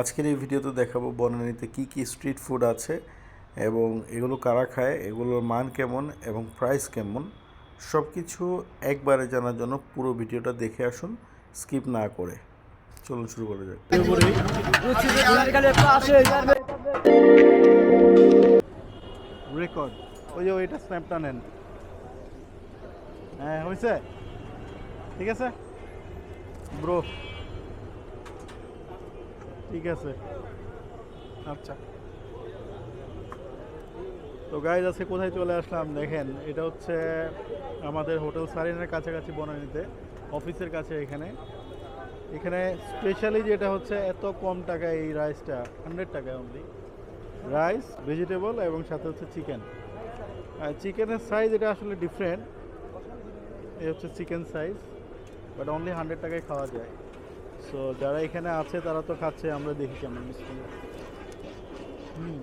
আজকের এই ভিডিওতে দেখাবো বনানীতে কি কি স্ট্রিট ফুড আছে এবং এগুলো কারা খায়, এগুলোর মান কেমন এবং প্রাইস কেমন সব কিছু একবারে জানার জন্য পুরো ভিডিওটা দেখে আসুন স্কিপ না করে। চলুন শুরু করা যাক। রেকর্ড ওই যে ওইটা স্ন্যাপটা নেন। হ্যাঁ হয়েছে ঠিক আছে? ব্রো। ঠিক আছে। আচ্ছা। তো গাইজ আজকে কোথায় চলে আসলাম? দেখেন এটা হচ্ছে আমাদের হোটেল সারিনের কাছাকাছি বনানীতে অফিসের কাছে এখানে। এখানে স্পেশালি যেটা হচ্ছে এত কম টাকায় এই রাইসটা হান্ড্রেড টাকায় অনলি রাইস ভেজিটেবল এবং সাথে হচ্ছে চিকেন চিকেনের সাইজ এটা আসলে ডিফারেন্ট এই হচ্ছে chicken size but only hundred টাকায় খাওয়া যায়। সো যারা এখানে আছে, তারা তো খাচ্ছে, আমরা দেখি কেমন। হুম।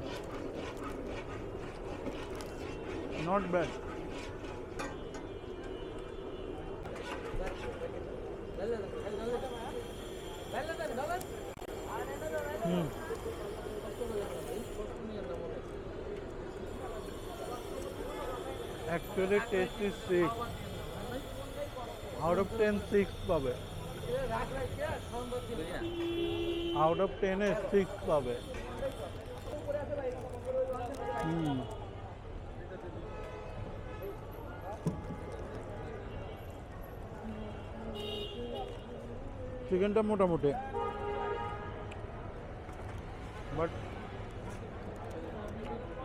Not bad hmm. Actually tasty six out of ten six পাবে। আউট অফ টেনে সিক্স পাবে। হুম। চিকেনটা মোটামুটি। বাট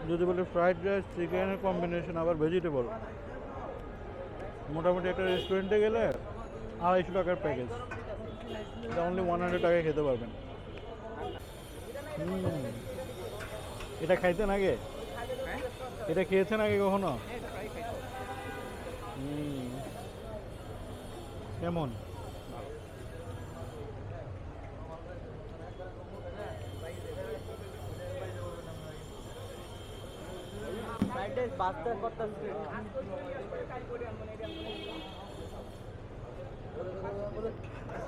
যদি বলে ফ্রাইড রাইস চিকেনের কম্বিনেশন আবার ভেজিটেবল মোটামুটি একটা রেস্টুরেন্টে গেলে আড়াইশো টাকার প্যাকেজ এটা অনলি ওয়ান হান্ড্রেড টাকায় খেতে পারবেন। এটা খাইতেন আগে? এটা খেয়েছেন আগে কখনো? কেমন? হুম। কেমন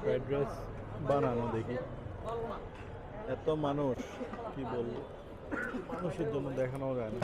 ফ্রাইড রাইস বানানো দেখি। এত মানুষ কি বলব? মানুষের জন্য দেখানো যায় না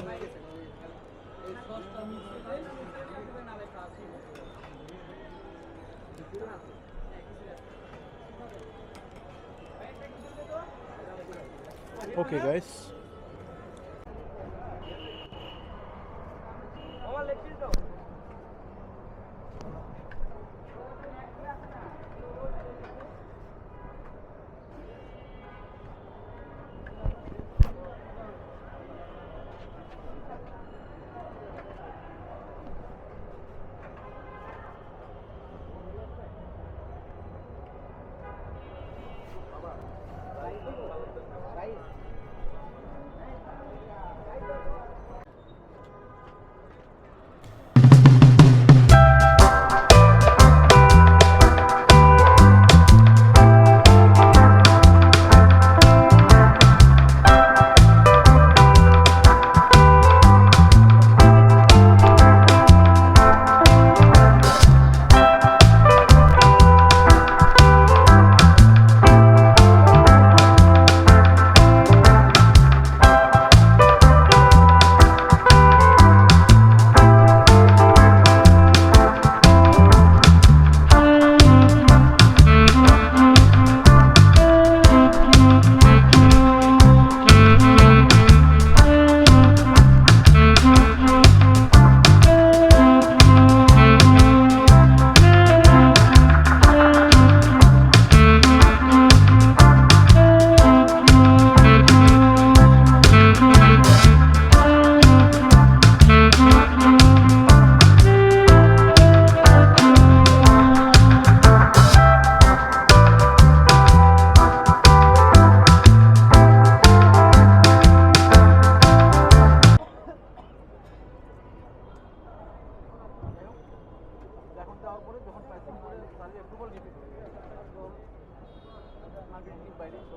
বাইরে তো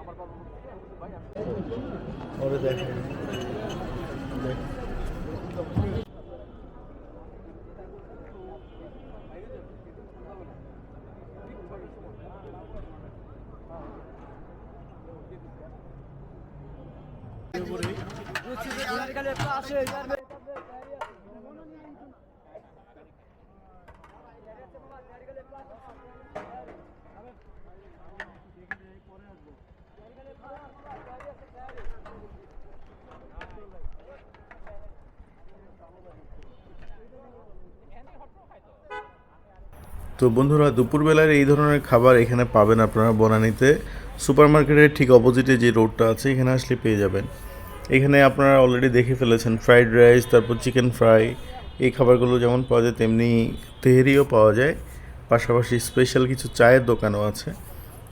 আমার বাবা হ্যাঁ, ভাই তো বন্ধুরা, দুপুরবেলার এই ধরনের খাবার এখানে পাবেন আপনারা বনানীতে। সুপার মার্কেটের ঠিক অপোজিটে যে রোডটা আছে, এখানে আসলে পেয়ে যাবেন। এখানে আপনারা অলরেডি দেখে ফেলেছেন ফ্রাইড রাইস তারপর চিকেন ফ্রাই এই খাবারগুলো যেমন পাওয়া যায়, তেমনি তেহেরিও পাওয়া যায়। পাশাপাশি স্পেশাল কিছু চায়ের দোকানও আছে।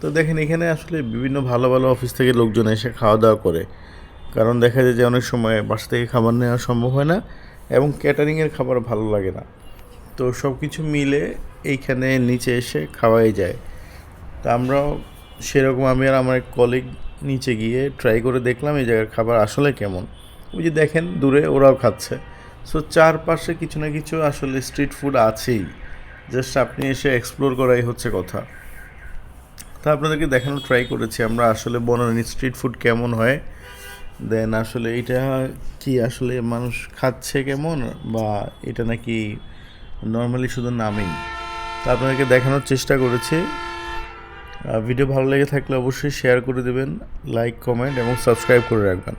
তো দেখেন, এখানে আসলে বিভিন্ন ভালো ভালো অফিস থেকে লোকজন এসে খাওয়া দাওয়া করে। কারণ দেখা যায় যে অনেক সময় বাসা থেকে খাবার নেওয়া সম্ভব হয় না। এবং ক্যাটারিংয়ের খাবার ভালো লাগে না। তো সব কিছু মিলে এইখানে নিচে এসে খাওয়াই যায়। তা আমরাও সেরকম আমি আর আমার কলিগ নিচে গিয়ে ট্রাই করে দেখলাম এই জায়গার খাবার আসলে কেমন। ওই যে দেখেন, দূরে ওরাও খাচ্ছে। সো চারপাশে কিছু না কিছু আসলে স্ট্রিট ফুড আছেই। জাস্ট আপনি এসে এক্সপ্লোর করাই হচ্ছে কথা। তা আপনাদেরকে দেখানো ট্রাই করেছি আমরা আসলে বনানী স্ট্রিট ফুড কেমন হয়। দেন আসলে এটা কি আসলে মানুষ খাচ্ছে কেমন? বা এটা নাকি নর্মালি শুধু নামেই? তা আপনাদেরকে দেখানোর চেষ্টা করেছি। ভিডিও ভালো লেগে থাকলে অবশ্যই শেয়ার করে দেবেন লাইক কমেন্ট এবং সাবস্ক্রাইব করে রাখবেন।